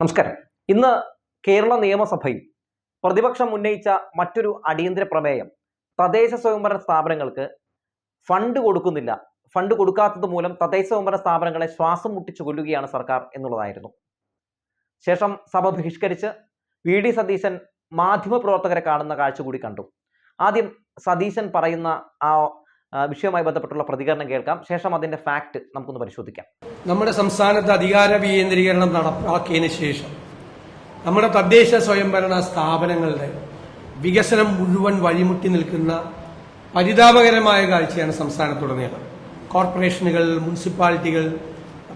നമസ്കാരം. ഇന്ന് കേരള നിയമസഭയിൽ പ്രതിപക്ഷം ഉന്നയിച്ച മറ്റൊരു അടിയന്തര പ്രമേയം തദ്ദേശ സ്വയംഭരണ സ്ഥാപനങ്ങൾക്ക് ഫണ്ട് കൊടുക്കുന്നില്ല. ഫണ്ട് കൊടുക്കാത്തത് മൂലം തദ്ദേശ സ്വയംഭരണ സ്ഥാപനങ്ങളെ ശ്വാസം മുട്ടിച്ചു കൊല്ലുകയാണ് സർക്കാർ എന്നുള്ളതായിരുന്നു. ശേഷം സഭ ബഹിഷ്കരിച്ച് വി ഡി സതീശൻ മാധ്യമപ്രവർത്തകരെ കാണുന്ന കാഴ്ച കൂടി കണ്ടു. ആദ്യം സതീശൻ പറയുന്ന ആ വിഷയവുമായി ബന്ധപ്പെട്ടുള്ള പ്രതികരണം കേൾക്കാം. ശേഷം അതിന്റെ ഫാക്ട് നമുക്കൊന്ന് പരിശോധിക്കാം. നമ്മുടെ സംസ്ഥാനത്ത് അധികാര വികേന്ദ്രീകരണം നടപ്പാക്കിയതിന് ശേഷം നമ്മുടെ തദ്ദേശ സ്വയംഭരണ സ്ഥാപനങ്ങളുടെ വികസനം മുഴുവൻ വഴിമുട്ടി നിൽക്കുന്ന പരിതാപകരമായ കാഴ്ചയാണ് സംസ്ഥാനത്തുടനീളം. കോർപ്പറേഷനുകൾ മുനിസിപ്പാലിറ്റികൾ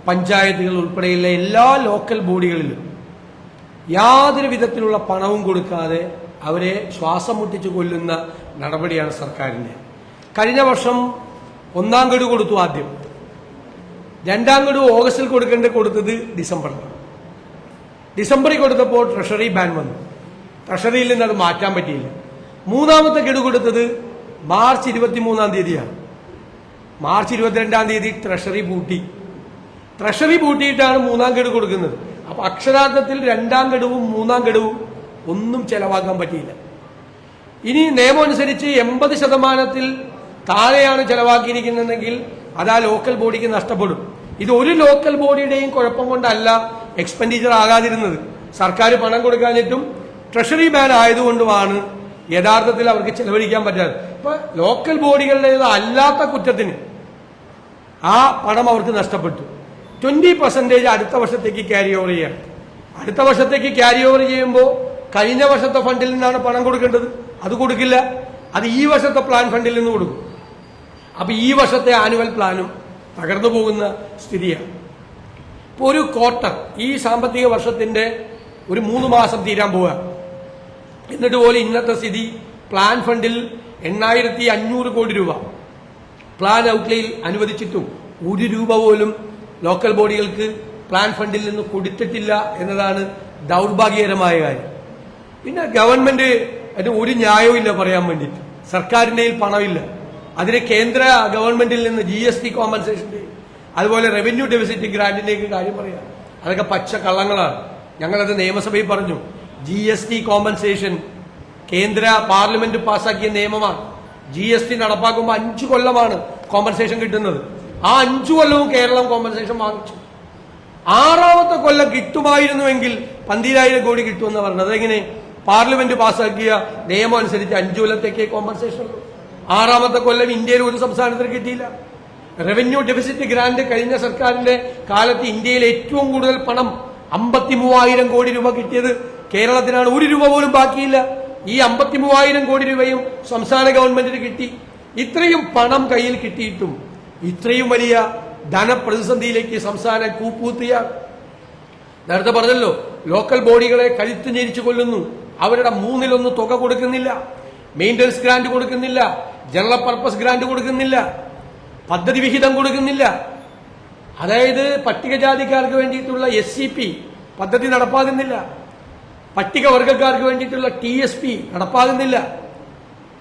പഞ്ചായത്തുകൾ ഉൾപ്പെടെയുള്ള എല്ലാ ലോക്കൽ ബോഡികളിലും യാതൊരു വിധത്തിലുള്ള പണവും കൊടുക്കാതെ അവരെ ശ്വാസം മുട്ടിച്ചു കൊല്ലുന്ന നടപടിയാണ് സർക്കാരിന്റെ കഴിഞ്ഞ വർഷം ഒന്നാം ഗഡു കൊടുത്തു ആദ്യം. രണ്ടാം ഗഡു ഓഗസ്റ്റിൽ കൊടുക്കേണ്ട കൊടുത്തത് ഡിസംബറിലാണ് ഡിസംബറിൽ കൊടുത്തപ്പോൾ ട്രഷറി ബാൻ വന്നു. ട്രഷറിയിൽ നിന്ന് അത് മാറ്റാൻ പറ്റിയില്ല. മൂന്നാമത്തെ ഗഡു കൊടുത്തത് മാർച്ച് ഇരുപത്തിമൂന്നാം തീയതിയാണ്. മാർച്ച് ഇരുപത്തിരണ്ടാം തീയതി ട്രഷറി പൂട്ടി. ട്രഷറി പൂട്ടിയിട്ടാണ് മൂന്നാം ഗഡു കൊടുക്കുന്നത്. അപ്പൊ അക്ഷരാർത്ഥത്തിൽ രണ്ടാം ഗഡുവും മൂന്നാം ഗഡുവും ഒന്നും ചെലവാക്കാൻ പറ്റിയില്ല. ഇനി നിയമം അനുസരിച്ച് എൺപത് ശതമാനത്തിൽ താഴെയാണ് ചെലവാക്കിയിരിക്കുന്നതെങ്കിൽ അത് ആ ലോക്കൽ ബോഡിക്ക് നഷ്ടപ്പെടും. ഇത് ഒരു ലോക്കൽ ബോഡിയുടെയും കുഴപ്പം കൊണ്ടല്ല എക്സ്പെൻഡിച്ചർ ആകാതിരുന്നത്. സർക്കാർ പണം കൊടുക്കാഞ്ഞിട്ടും ട്രഷറി ബാൻ ആയതുകൊണ്ടുമാണ് യഥാർത്ഥത്തിൽ അവർക്ക് ചെലവഴിക്കാൻ പറ്റാതെ ഇപ്പൊ ലോക്കൽ ബോഡികളുടേത് അല്ലാത്ത കുറ്റത്തിന് ആ പണം അവർക്ക് നഷ്ടപ്പെട്ടു. ട്വന്റി പെർസെന്റേജ് അടുത്ത വർഷത്തേക്ക് ക്യാരി ഓവർ ചെയ്യാം അടുത്ത വർഷത്തേക്ക് ക്യാരി ഓവർ ചെയ്യുമ്പോൾ കഴിഞ്ഞ വർഷത്തെ ഫണ്ടിൽ നിന്നാണ് പണം കൊടുക്കേണ്ടത്? അത് കൊടുക്കില്ല. അത് ഈ വർഷത്തെ പ്ലാൻ ഫണ്ടിൽ നിന്ന് കൊടുക്കും. അപ്പൊ ഈ വർഷത്തെ ആനുവൽ പ്ലാനും തകർന്നു പോകുന്ന സ്ഥിതിയാണ്. ഇപ്പൊ ഒരു ക്വാർട്ടർ ഈ സാമ്പത്തിക വർഷത്തിന്റെ ഒരു മൂന്ന് മാസം തീരാൻ പോവുക. എന്നിട്ട് പോലും ഇന്നത്തെ സ്ഥിതി പ്ലാൻ ഫണ്ടിൽ എണ്ണായിരത്തി അഞ്ഞൂറ് കോടി രൂപ. പ്ലാൻ ഔട്ട്ലേയിൽ അനുവദിച്ചിട്ടും ഒരു രൂപ പോലും ലോക്കൽ ബോഡികൾക്ക് പ്ലാൻ ഫണ്ടിൽ നിന്ന് കൊടുത്തിട്ടില്ല എന്നതാണ് ദൗർഭാഗ്യകരമായ കാര്യം. പിന്നെ ഗവൺമെന്റ് അതിന് ഒരു ന്യായവും ഇല്ല പറയാൻ വേണ്ടിയിട്ട്. സർക്കാരിന്റെ പണമില്ല. അതിന് കേന്ദ്ര ഗവൺമെന്റിൽ നിന്ന് ജി എസ് ടി കോമ്പൻസേഷന്റെ അതുപോലെ റവന്യൂ ഡെഫിസിറ്റ് ഗ്രാന്റിന്റെയൊക്കെ കാര്യം പറയാം. അതൊക്കെ പച്ച കള്ളങ്ങളാണ്. ഞങ്ങളത് നിയമസഭയിൽ പറഞ്ഞു. ജി എസ് ടി കോമ്പൻസേഷൻ കേന്ദ്ര പാർലമെന്റ് പാസാക്കിയ നിയമമാണ്. ജി എസ് ടി നടപ്പാക്കുമ്പോൾ അഞ്ചു കൊല്ലമാണ് കോമ്പൻസേഷൻ കിട്ടുന്നത്. ആ അഞ്ചു കൊല്ലവും കേരളം കോമ്പൻസേഷൻ വാങ്ങിച്ചു. ആറാമത്തെ കൊല്ലം കിട്ടുമായിരുന്നുവെങ്കിൽ പന്തിരായിരം കോടി കിട്ടുമെന്ന് പറഞ്ഞത്. അതെങ്ങനെ? പാർലമെന്റ് പാസാക്കിയ നിയമം അനുസരിച്ച് അഞ്ചു കൊല്ലത്തേക്കേ കോമ്പൻസേഷൻ ഉള്ളൂ. ആറാമത്തെ കൊല്ലം ഇന്ത്യയിൽ ഒരു സംസ്ഥാനത്തിന് കിട്ടിയില്ല. റവന്യൂ ഡെഫിസിറ്റ് ഗ്രാന്റ് കഴിഞ്ഞ സർക്കാരിന്റെ കാലത്ത് ഇന്ത്യയിൽ ഏറ്റവും കൂടുതൽ പണം അമ്പത്തി മൂവായിരം കോടി രൂപ കിട്ടിയത് കേരളത്തിനാണ്. ഒരു രൂപ പോലും ബാക്കിയില്ല. ഈ അമ്പത്തി മൂവായിരം കോടി രൂപയും സംസ്ഥാന ഗവൺമെന്റിന് കിട്ടി. ഇത്രയും പണം കയ്യിൽ കിട്ടിയിട്ടും ഇത്രയും വലിയ ധനപ്രതിസന്ധിയിലേക്ക് സംസ്ഥാനം കൂപ്പൂത്തിയ നേരത്തെ പറഞ്ഞല്ലോ ലോക്കൽ ബോഡികളെ കഴുത്ത് ഞെരിച്ചു കൊല്ലുന്നു. അവരുടെ മൂന്നിലൊന്ന് തുക കൊടുക്കുന്നില്ല. മെയിന്റനൻസ് ഗ്രാന്റ് കൊടുക്കുന്നില്ല. ജനറൽ പർപ്പസ് ഗ്രാന്റ് കൊടുക്കുന്നില്ല. പദ്ധതി വിഹിതം കൊടുക്കുന്നില്ല. അതായത് പട്ടികജാതിക്കാർക്ക് വേണ്ടിയിട്ടുള്ള എസ് സി പി പദ്ധതി നടപ്പാകുന്നില്ല. പട്ടികവർഗക്കാർക്ക് വേണ്ടിയിട്ടുള്ള ടി എസ് പി നടപ്പാകുന്നില്ല.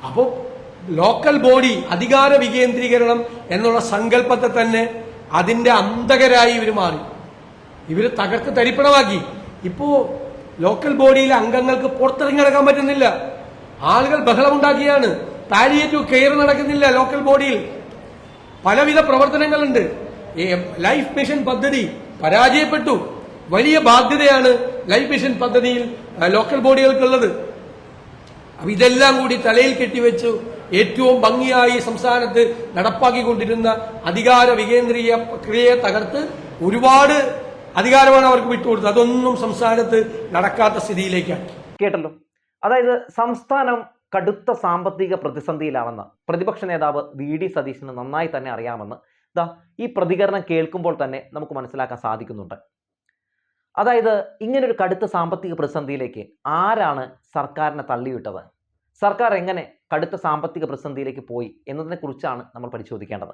അപ്പോൾ ലോക്കൽ ബോഡി അധികാര വികേന്ദ്രീകരണം എന്നുള്ള സങ്കല്പത്തെ തന്നെ അതിന്റെ അന്തകരായി ഇവർ മാറി. ഇവർ തകർത്ത് തരിപ്പണമാക്കി. ഇപ്പോ ലോക്കൽ ബോഡിയിലെ അംഗങ്ങൾക്ക് പുറത്തിറങ്ങി നടക്കാൻ പറ്റുന്നില്ല. ആളുകൾ ബഹളമുണ്ടാക്കിയാണ്. പാലിയേറ്റീവ് കെയർ നടക്കുന്നില്ല ലോക്കൽ ബോഡിയിൽ പലവിധ പ്രവർത്തനങ്ങളുണ്ട്. ലൈഫ് മിഷൻ പദ്ധതി പരാജയപ്പെട്ടു. വലിയ ബാധ്യതയാണ് ലൈഫ് മിഷൻ പദ്ധതിയിൽ ലോക്കൽ ബോഡികൾക്കുള്ളത് ഇതെല്ലാം കൂടി തലയിൽ കെട്ടിവെച്ചു ഏറ്റവും ഭംഗിയായി സംസ്ഥാനത്ത് നടപ്പാക്കിക്കൊണ്ടിരുന്ന അധികാര വികേന്ദ്രീയ പ്രക്രിയയെ തകർത്ത് ഒരുപാട് അധികാരമാണ് അവർക്ക് വിട്ടുകൊടുത്തത്. അതൊന്നും സംസ്ഥാനത്ത് നടക്കാത്ത സ്ഥിതിയിലേക്കാണ് കേട്ടല്ലോ. അതായത് സംസ്ഥാനം കടുത്ത സാമ്പത്തിക പ്രതിസന്ധിയിലാണെന്ന് പ്രതിപക്ഷ നേതാവ് വി ഡി സതീശന് നന്നായി തന്നെ അറിയാമെന്ന് ദാ ഈ പ്രതികരണം കേൾക്കുമ്പോൾ തന്നെ നമുക്ക് മനസ്സിലാക്കാൻ സാധിക്കുന്നുണ്ട്. അതായത് ഇങ്ങനൊരു കടുത്ത സാമ്പത്തിക പ്രതിസന്ധിയിലേക്ക് ആരാണ് സർക്കാരിനെ തള്ളിവിട്ടത്? സർക്കാർ എങ്ങനെ കടുത്ത സാമ്പത്തിക പ്രതിസന്ധിയിലേക്ക് പോയി എന്നതിനെക്കുറിച്ചാണ് നമ്മൾ പരിശോധിക്കേണ്ടത്.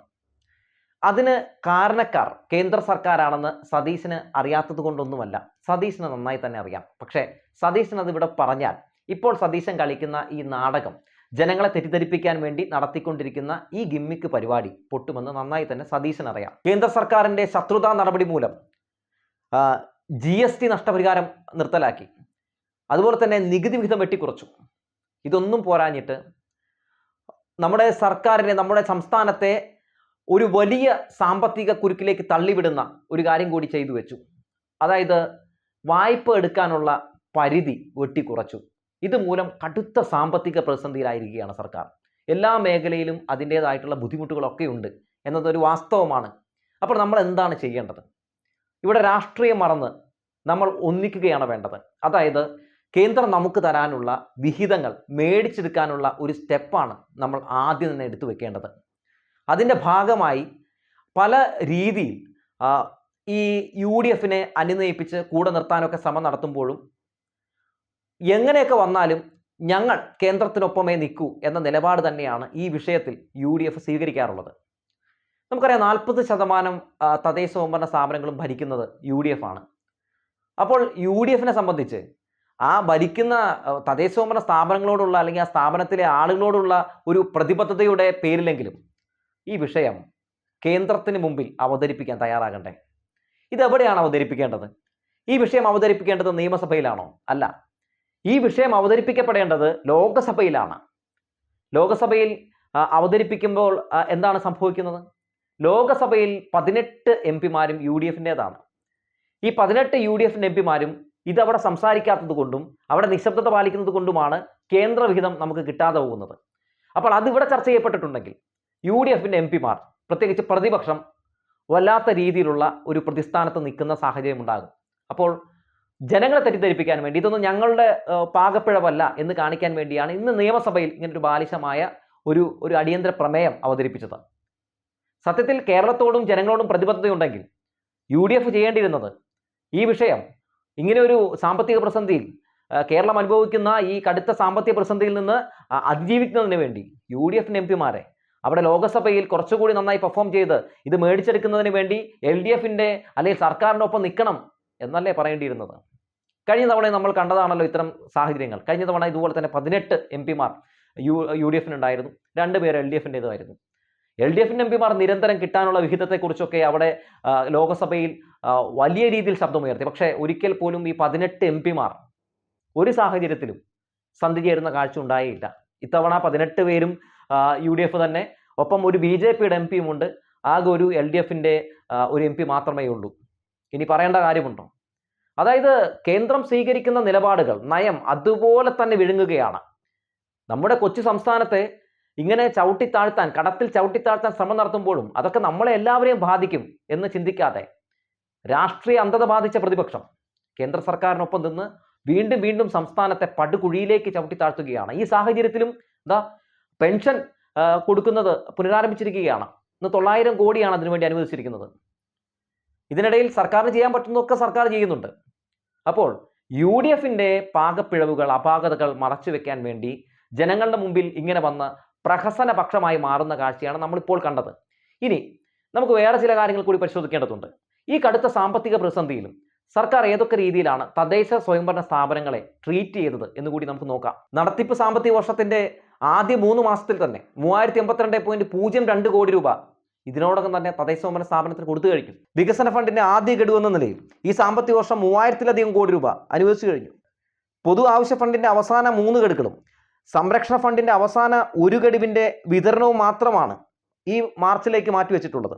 അതിന് കാരണക്കാർ കേന്ദ്ര സർക്കാരാണെന്ന് സതീശന് അറിയാത്തത് കൊണ്ടൊന്നുമല്ല. സതീശന് നന്നായി തന്നെ അറിയാം. പക്ഷേ സതീശൻ അതിവിടെ പറഞ്ഞാൽ ഇപ്പോൾ സതീശൻ കളിക്കുന്ന ഈ നാടകം ജനങ്ങളെ തെറ്റിദ്ധരിപ്പിക്കാൻ വേണ്ടി നടത്തിക്കൊണ്ടിരിക്കുന്ന ഈ ഗിമ്മിക്ക് പരിപാടി പൊട്ടുമെന്ന് നന്നായി തന്നെ സതീശൻ അറിയാം. കേന്ദ്ര സർക്കാരിന്റെ ശത്രുതാ നടപടി മൂലം ജി എസ് ടി നഷ്ടപരിഹാരം നിർത്തലാക്കി. അതുപോലെ തന്നെ നികുതി വിഹിതം വെട്ടിക്കുറച്ചു. ഇതൊന്നും പോരാഞ്ഞിട്ട് നമ്മുടെ സർക്കാരിനെ നമ്മുടെ സംസ്ഥാനത്തെ ഒരു വലിയ സാമ്പത്തിക കുരുക്കിലേക്ക് തള്ളിവിടുന്ന ഒരു കാര്യം കൂടി ചെയ്തു വെച്ചു. അതായത് വായ്പ എടുക്കാനുള്ള പരിധി വെട്ടിക്കുറച്ചു. ഇതുമൂലം കടുത്ത സാമ്പത്തിക പ്രതിസന്ധിയിലായിരിക്കുകയാണ് സർക്കാർ. എല്ലാ മേഖലയിലും അതിന്റേതായിട്ടുള്ള ബുദ്ധിമുട്ടുകളൊക്കെ ഉണ്ട് എന്നതൊരു വാസ്തവമാണ്. അപ്പോൾ നമ്മൾ എന്താണ് ചെയ്യേണ്ടത്? ഇവിടെ രാഷ്ട്രീയം മറന്ന് നമ്മൾ ഒന്നിക്കുകയാണ് വേണ്ടത്. അതായത് കേന്ദ്രം നമുക്ക് തരാനുള്ള വിഹിതങ്ങൾ മേടിച്ചെടുക്കാനുള്ള ഒരു സ്റ്റെപ്പാണ് നമ്മൾ ആദ്യം തന്നെ എടുത്തു വെക്കേണ്ടത്. അതിന്റെ ഭാഗമായി പല രീതിയിൽ ഈ യു ഡി എഫിനെ അനുനയിപ്പിച്ച് കൂടെ നിർത്താനൊക്കെ ശ്രമം നടത്തുമ്പോഴും എങ്ങനെയൊക്കെ വന്നാലും ഞങ്ങൾ കേന്ദ്രത്തിനൊപ്പമേ നിൽക്കൂ എന്ന നിലപാട് തന്നെയാണ് ഈ വിഷയത്തിൽ യു ഡി എഫ് സ്വീകരിക്കാറുള്ളത്. നമുക്കറിയാം നാൽപ്പത് ശതമാനം തദ്ദേശ സ്വയംഭരണ സ്ഥാപനങ്ങളും ഭരിക്കുന്നത് യു ഡി എഫ് ആണ്. അപ്പോൾ യു ഡി എഫിനെ സംബന്ധിച്ച് ആ ഭരിക്കുന്ന തദ്ദേശ സ്വയംഭരണ സ്ഥാപനങ്ങളോടുള്ള അല്ലെങ്കിൽ ആ സ്ഥാപനത്തിലെ ആളുകളോടുള്ള ഒരു പ്രതിബദ്ധതയുടെ പേരിലെങ്കിലും ഈ വിഷയം കേന്ദ്രത്തിന് മുമ്പിൽ അവതരിപ്പിക്കാൻ തയ്യാറാകണ്ടേ? ഇതെവിടെയാണ് അവതരിപ്പിക്കേണ്ടത്? ഈ വിഷയം അവതരിപ്പിക്കേണ്ടത് നിയമസഭയിലാണോ? അല്ല. ഈ വിഷയം അവതരിപ്പിക്കപ്പെടേണ്ടത് ലോകസഭയിലാണ്. ലോകസഭയിൽ അവതരിപ്പിക്കുമ്പോൾ എന്താണ് സംഭവിക്കുന്നത്? ലോകസഭയിൽ പതിനെട്ട് എം പിമാരും യു ഡി എഫിന്റെതാണ്. ഈ പതിനെട്ട് യു ഡി എഫിന്റെ എം പിമാരും ഇതവിടെ സംസാരിക്കാത്തത് കൊണ്ടും അവിടെ നിശബ്ദത പാലിക്കുന്നത് കൊണ്ടുമാണ് കേന്ദ്രവിഹിതം നമുക്ക് കിട്ടാതെ പോകുന്നത്. അപ്പോൾ അതിവിടെ ചർച്ച ചെയ്യപ്പെട്ടിട്ടുണ്ടെങ്കിൽ യു ഡി എഫിന്റെ എം പിമാർ പ്രത്യേകിച്ച് പ്രതിപക്ഷം വല്ലാത്ത രീതിയിലുള്ള ഒരു പ്രതിസ്ഥാനത്ത് നിൽക്കുന്ന സാഹചര്യം ഉണ്ടാകും. അപ്പോൾ ജനങ്ങളെ തെറ്റിദ്ധരിപ്പിക്കാൻ വേണ്ടി ഇതൊന്നും ഞങ്ങളുടെ പാകപ്പിഴവല്ല എന്ന് കാണിക്കാൻ വേണ്ടിയാണ് ഇന്ന് നിയമസഭയിൽ ഇങ്ങനൊരു ബാലിശമായ ഒരു ഒരു അടിയന്തര പ്രമേയം അവതരിപ്പിച്ചത്. സത്യത്തിൽ കേരളത്തോടും ജനങ്ങളോടും പ്രതിബദ്ധതയുണ്ടെങ്കിൽ യു ഡി എഫ് ചെയ്യേണ്ടിയിരുന്നത് ഈ വിഷയം ഇങ്ങനെ ഒരു സാമ്പത്തിക പ്രതിസന്ധിയിൽ കേരളം അനുഭവിക്കുന്ന ഈ കടുത്ത സാമ്പത്തിക പ്രതിസന്ധിയിൽ നിന്ന് അതിജീവിക്കുന്നതിന് വേണ്ടി യു ഡി എഫിന്റെ എം പിമാരെ അവിടെ ലോകസഭയിൽ കുറച്ചുകൂടി നന്നായി പെർഫോം ചെയ്ത് ഇത് മേടിച്ചെടുക്കുന്നതിന് വേണ്ടി എൽ ഡി എഫിന്റെ അല്ലെങ്കിൽ സർക്കാരിനൊപ്പം നിൽക്കണം എന്നല്ലേ പറയേണ്ടിയിരുന്നത്? കഴിഞ്ഞ തവണ നമ്മൾ കണ്ടതാണല്ലോ ഇത്തരം സാഹചര്യങ്ങൾ. കഴിഞ്ഞ തവണ ഇതുപോലെ തന്നെ പതിനെട്ട് എം പിമാർ യു യു ഡി എഫിനുണ്ടായിരുന്നു രണ്ട് പേര് എൽ ഡി എഫിന്റേതുമായിരുന്നു എൽ ഡി എഫിന്റെ എം പിമാർ നിരന്തരം കിട്ടാനുള്ള വിഹിതത്തെക്കുറിച്ചൊക്കെ അവിടെ ലോകസഭയിൽ വലിയ രീതിയിൽ ശബ്ദമുയർത്തി. പക്ഷേ ഒരിക്കൽ പോലും ഈ പതിനെട്ട് എം പിമാർ ഒരു സാഹചര്യത്തിലും സന്ധി ചേരുന്ന കാഴ്ച ഉണ്ടായില്ല. ഇത്തവണ പതിനെട്ട് പേരും യു ഡി എഫ് തന്നെ. ഒപ്പം ഒരു ബി ജെ പിയുടെ എം പിയും ഉണ്ട്. ആകെ ഒരു എൽ ഡി എഫിന്റെ ഒരു എം പി മാത്രമേ ഉള്ളൂ. ഇനി പറയേണ്ട കാര്യമുണ്ടോ? അതായത് കേന്ദ്രം സ്വീകരിക്കുന്ന നിലപാടുകൾ നയം അതുപോലെ തന്നെ വിഴുങ്ങുകയാണ്. നമ്മുടെ കൊച്ചു സംസ്ഥാനത്തെ ഇങ്ങനെ ചവിട്ടിത്താഴ്ത്താൻ കടത്തിൽ ചവിട്ടിത്താഴ്ത്താൻ ശ്രമം നടത്തുമ്പോഴും അതൊക്കെ നമ്മളെ എല്ലാവരെയും ബാധിക്കും എന്ന് ചിന്തിക്കാതെ രാഷ്ട്രീയ അന്ധത ബാധിച്ച പ്രതിപക്ഷം കേന്ദ്ര സർക്കാരിനൊപ്പം നിന്ന് വീണ്ടും വീണ്ടും സംസ്ഥാനത്തെ പടുകുഴിയിലേക്ക് ചവിട്ടിത്താഴ്ത്തുകയാണ്. ഈ സാഹചര്യത്തിലും എന്താ പെൻഷൻ കൊടുക്കുന്നത് പുനരാരംഭിച്ചിരിക്കുകയാണ്. ഇന്ന് തൊള്ളായിരം കോടിയാണ് അതിനുവേണ്ടി അനുവദിച്ചിരിക്കുന്നത്. ഇതിനിടയിൽ സർക്കാരിന് ചെയ്യാൻ പറ്റുന്നതൊക്കെ സർക്കാർ ചെയ്യുന്നുണ്ട്. അപ്പോൾ യു ഡി എഫിന്റെ പാകപ്പിഴവുകൾ അപാകതകൾ മറച്ചു വെക്കാൻ വേണ്ടി ജനങ്ങളുടെ മുമ്പിൽ ഇങ്ങനെ വന്ന് പ്രഹസന പക്ഷമായി മാറുന്ന കാഴ്ചയാണ് നമ്മളിപ്പോൾ കണ്ടത്. ഇനി നമുക്ക് വേറെ ചില കാര്യങ്ങൾ കൂടി പരിശോധിക്കേണ്ടതുണ്ട്. ഈ കടുത്ത സാമ്പത്തിക പ്രതിസന്ധിയിലും സർക്കാർ ഏതൊക്കെ രീതിയിലാണ് തദ്ദേശ സ്വയംഭരണ സ്ഥാപനങ്ങളെ ട്രീറ്റ് ചെയ്തത് എന്ന് കൂടി നമുക്ക് നോക്കാം. നടത്തിപ്പ് സാമ്പത്തിക വർഷത്തിന്റെ ആദ്യ മൂന്ന് മാസത്തിൽ തന്നെ മൂവായിരത്തി എൺപത്തിരണ്ട് പോയിന്റ് പൂജ്യം രണ്ട് കോടി രൂപ ഇതിനോടകം തന്നെ തദ്ദേശ സ്വയംഭരണ സ്ഥാപനത്തിന് കൊടുത്തു കഴിഞ്ഞു. വികസന ഫണ്ടിന്റെ ആദ്യ ഗഡു എന്ന നിലയിൽ ഈ സാമ്പത്തിക വർഷം മൂവായിരത്തിലധികം കോടി രൂപ അനുവദിച്ചു കഴിഞ്ഞു. പൊതു ആവശ്യ ഫണ്ടിന്റെ അവസാന മൂന്ന് ഗഡുക്കളും സംരക്ഷണ ഫണ്ടിന്റെ അവസാന ഒരു ഗഡുവിന്റെ വിതരണവും മാത്രമാണ് ഈ മാർച്ചിലേക്ക് മാറ്റിവെച്ചിട്ടുള്ളത്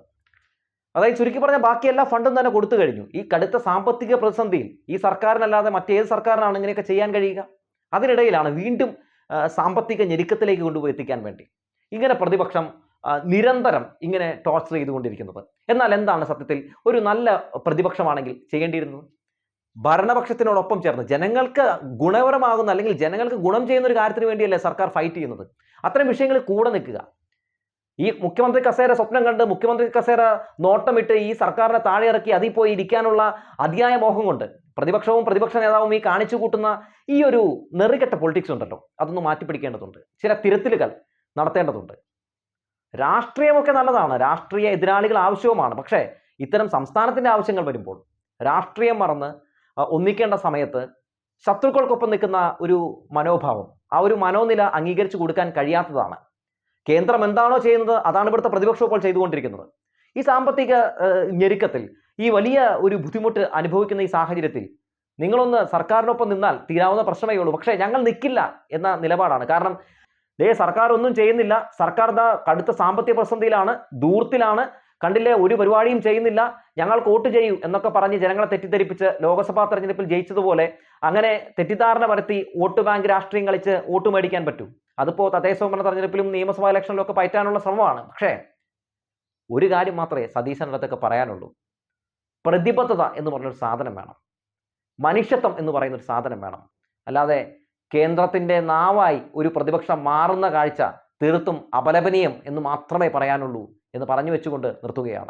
അതായത് ചുരുക്കി പറഞ്ഞ ബാക്കി എല്ലാ ഫണ്ടും തന്നെ കൊടുത്തു കഴിഞ്ഞു. ഈ കടുത്ത സാമ്പത്തിക പ്രതിസന്ധിയിൽ ഈ സർക്കാരിനല്ലാതെ മറ്റേത് സർക്കാരിനാണ് ഇങ്ങനെയൊക്കെ ചെയ്യാൻ കഴിയുക? അതിനിടയിലാണ് വീണ്ടും സാമ്പത്തിക ഞെരുക്കത്തിലേക്ക് കൊണ്ടുപോയി എത്തിക്കാൻ വേണ്ടി. ഇങ്ങനെ പ്രതിപക്ഷം നിരന്തരം ഇങ്ങനെ ടോർച്ചർ ചെയ്തുകൊണ്ടിരിക്കുന്നത്. എന്നാൽ എന്താണ് സത്യത്തിൽ ഒരു നല്ല പ്രതിപക്ഷമാണെങ്കിൽ ചെയ്യേണ്ടിയിരുന്നത്? ഭരണപക്ഷത്തിനോടൊപ്പം ചേർന്ന് ജനങ്ങൾക്ക് ഗുണപരമാകുന്ന അല്ലെങ്കിൽ ജനങ്ങൾക്ക് ഗുണം ചെയ്യുന്ന ഒരു കാര്യത്തിന് വേണ്ടിയല്ലേ സർക്കാർ ഫൈറ്റ് ചെയ്യുന്നത്? അത്തരം വിഷയങ്ങളിൽ കൂടെ നിൽക്കുക. ഈ മുഖ്യമന്ത്രി കസേര സ്വപ്നം കണ്ട് മുഖ്യമന്ത്രി കസേര നോട്ടമിട്ട് ഈ സർക്കാരിനെ താഴെ ഇറക്കി അതിൽ പോയി ഇരിക്കാനുള്ള അതിയായ മോഹം കൊണ്ട് പ്രതിപക്ഷവും പ്രതിപക്ഷ നേതാവും ഈ കാണിച്ചു കൂട്ടുന്ന ഈ ഒരു നെറികെട്ട പൊളിറ്റിക്സ് ഉണ്ടല്ലോ. അതൊന്ന് മാറ്റിപ്പിടിക്കേണ്ടതുണ്ട്. ചില തിരുത്തലുകൾ നടത്തേണ്ടതുണ്ട്. രാഷ്ട്രീയമൊക്കെ നല്ലതാണ്. രാഷ്ട്രീയ എതിരാളികൾ ആവശ്യവുമാണ്. പക്ഷേ ഇത്തരം സംസ്ഥാനത്തിന്റെ ആവശ്യങ്ങൾ വരുമ്പോൾ രാഷ്ട്രീയം മറന്ന് ഒന്നിക്കേണ്ട സമയത്ത് ശത്രുക്കൾക്കൊപ്പം നിൽക്കുന്ന ഒരു മനോഭാവം ആ ഒരു മനോനില അംഗീകരിച്ചു കൊടുക്കാൻ കഴിയാത്തതാണ്. കേന്ദ്രം എന്താണോ ചെയ്യുന്നത് അതാണ് ഇവിടുത്തെ പ്രതിപക്ഷം ഇപ്പോൾ ചെയ്തുകൊണ്ടിരിക്കുന്നത്. ഈ സാമ്പത്തിക ഞെരുക്കത്തിൽ ഈ വലിയ ഒരു ബുദ്ധിമുട്ട് അനുഭവിക്കുന്ന ഈ സാഹചര്യത്തിൽ നിങ്ങളൊന്ന് സർക്കാരിനൊപ്പം നിന്നാൽ തീരാവുന്ന പ്രശ്നമേ ഉള്ളൂ. പക്ഷേ ഞങ്ങൾ നിൽക്കില്ല എന്ന നിലപാടാണ്. കാരണം ദേ സർക്കാർ ഒന്നും ചെയ്യുന്നില്ല. സർക്കാർ ദാ കടുത്ത സാമ്പത്തിക പ്രതിസന്ധിയിലാണ് ദൂർത്തിലാണ് കണ്ടില്ലേ ഒരു പരിപാടിയും ചെയ്യുന്നില്ല. ഞങ്ങൾ വോട്ട് ചെയ്യൂ എന്നൊക്കെ പറഞ്ഞ് ജനങ്ങളെ തെറ്റിദ്ധരിപ്പിച്ച് ലോക്സഭാ തെരഞ്ഞെടുപ്പിൽ ജയിച്ചതുപോലെ അങ്ങനെ തെറ്റിദ്ധാരണ വരുത്തി വോട്ട് ബാങ്ക് രാഷ്ട്രീയം കളിച്ച് വോട്ട് മേടിക്കാൻ പറ്റും. അതിപ്പോൾ തദ്ദേശ സ്വയംഭരണ തെരഞ്ഞെടുപ്പിലും നിയമസഭാ ഇലക്ഷനിലും ഒക്കെ പയറ്റാനുള്ള ശ്രമമാണ്. പക്ഷേ ഒരു കാര്യം മാത്രമേ സതീശന്റെ അടുത്തൊക്കെ പറയാനുള്ളൂ. പ്രതിബദ്ധത എന്ന് പറഞ്ഞൊരു സാധനം വേണം. മനുഷ്യത്വം എന്ന് പറയുന്ന ഒരു സാധനം വേണം. അല്ലാതെ കേന്ദ്രത്തിന്റെ നാവായി ഒരു പ്രതിപക്ഷം മാറുന്ന കാഴ്ച തീർത്തും അപലപനീയം എന്ന് മാത്രമേ പറയാനുള്ളൂ എന്ന് പറഞ്ഞു വെച്ചുകൊണ്ട് നിർത്തുകയാണ്.